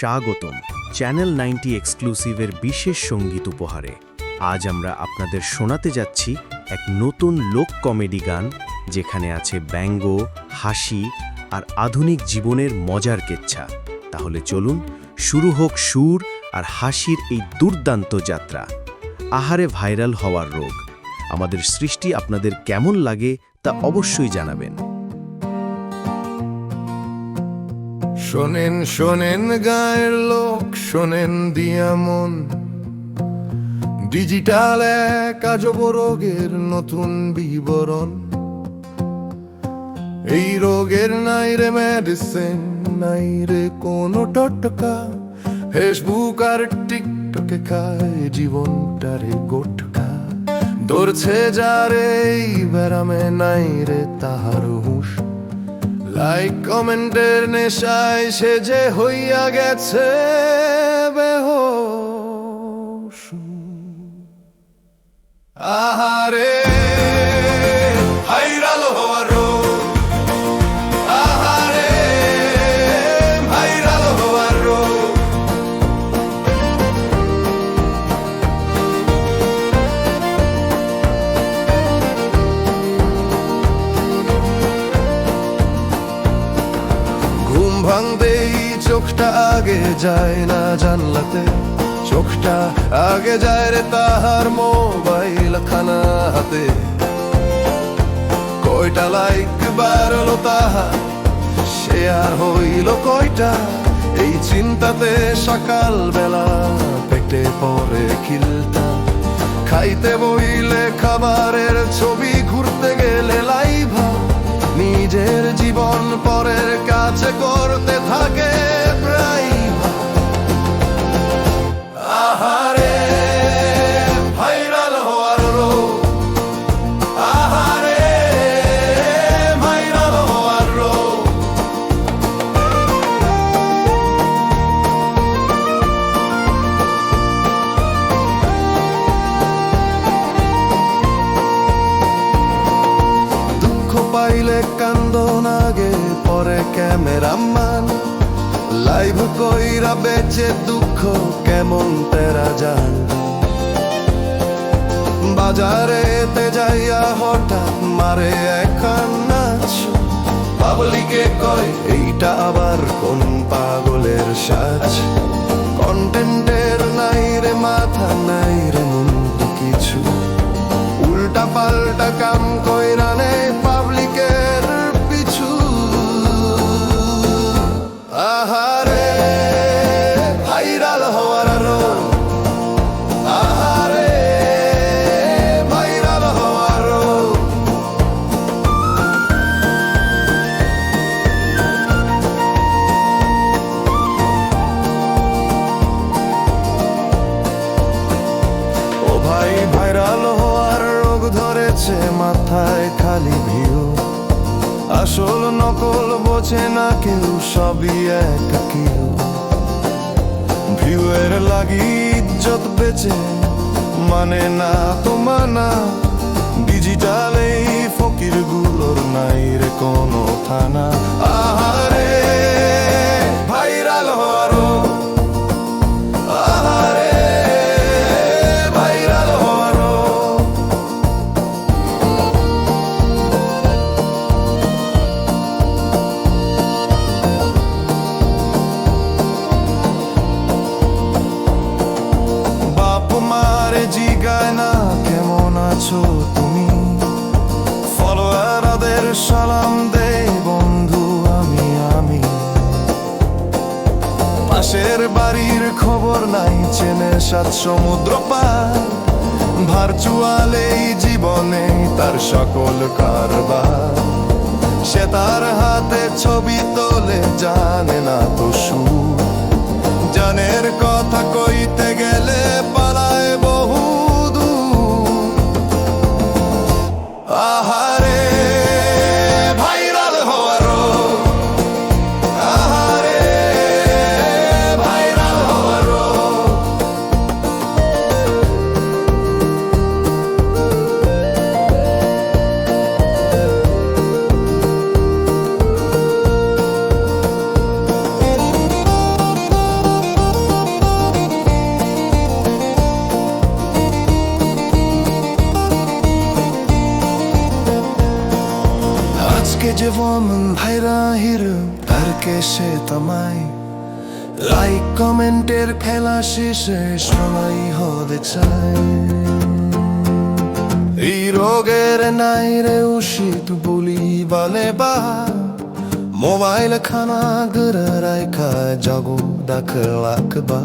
স্বাগতম channel ninety এক্সক্লুসিভের বিশেষ সংগীত উপহারে। আজ আমরা আপনাদের শোনাতে যাচ্ছি এক নতুন লোক কমেডি গান, যেখানে আছে ব্যঙ্গ, হাসি আর আধুনিক জীবনের মজার কেচ্ছা। তাহলে চলুন শুরু হোক সুর আর হাসির এই দুর্দান্ত যাত্রা। আহারে ভাইরাল হওয়ার রোগ। আমাদের সৃষ্টি আপনাদের কেমন লাগে তা অবশ্যই জানাবেন। শোনেন শোনেন গায়ের লোক, শোনেন দিয়া মন। ডিজিটাল এক আজব রোগের নতুন বিবরণ। এই রোগের নাই রে মেডিসিন নাই রে কোনো টটকা। ফেসবুক আর টিকটকে খায় জীবনটারে গোটকা। ধরছে যারে এই ব্যারামে নাই রে তাহার হুঁশ। লাইক কমেন্টের নেশায় সে যে হইয়া গেছে বেহোশ। আহারে চোখটা আগে যায় না জানলাতে চোখটা আগে যায় রে তাহার মোবাইল খানা হাতে। কয়টা লাইক বাড়লো তাহার সে আর হইল কয়টা? এই চিন্তাতে সকাল বেলা পেটে পরে খিলটা। খাইতে বইলে খাবারের ছবি ঘুরতে গেলে লাইভা। নিজের জীবন পরের কাছে করতে থাকে পাইলে কান্দন আগে পরে ক্যামেরাম্যান। লাইভ কইরা বেচে দুঃখ কেমন তেরা যান বাজারে তে যাইয়া হঠাৎ মারে একান নাচ। পাবলিকে কয়, এইটা আবার কোন পাগলের সাজ? কন্টেন্টের নাই রে, মাথা নাই রে, মন্দ কিছু। উল্টা পাল্টা কাম ধরেছে মাথায় খালি ভিউ। আসল নকল বোঝে না কেউ, সবই এক কেউ। ভিউয়ের লাগি ইজ্জত বেচে মানে না তো মানা। ডিজিটাল এই ফকিরগুলোর নাই রে কোনো থানা। আহারে! আছো তুমি। ফলোয়ারাদের সালাম দে বন্ধু আমি আমি। পাশের বাড়ির খবর নাই, চেনে সাত সমুদ্র পার। ভার্চুয়াল এই জীবনে তার সকল কারবার। সে তার হাতে ছবি তোলে, জানে না তো সুর। জানের কথা কইতে গেলে পালায় জীবন ভাইরা হিরো তার কেসে তামাই লাইক কমেন্টের খেলা শেষে সবাই হতে চায় এই রোগের নাই রে উষিত বলি বলে বা মোবাইল খানা গরাই খায় জগো ডাক লাকবা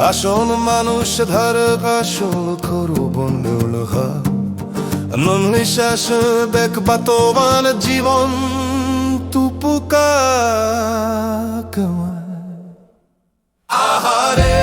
আসল মানুষ ধর আসল খরু বন্ধুল হয় নিঃশ্বাস বেক তোমার জীবন তুপুকা আহারে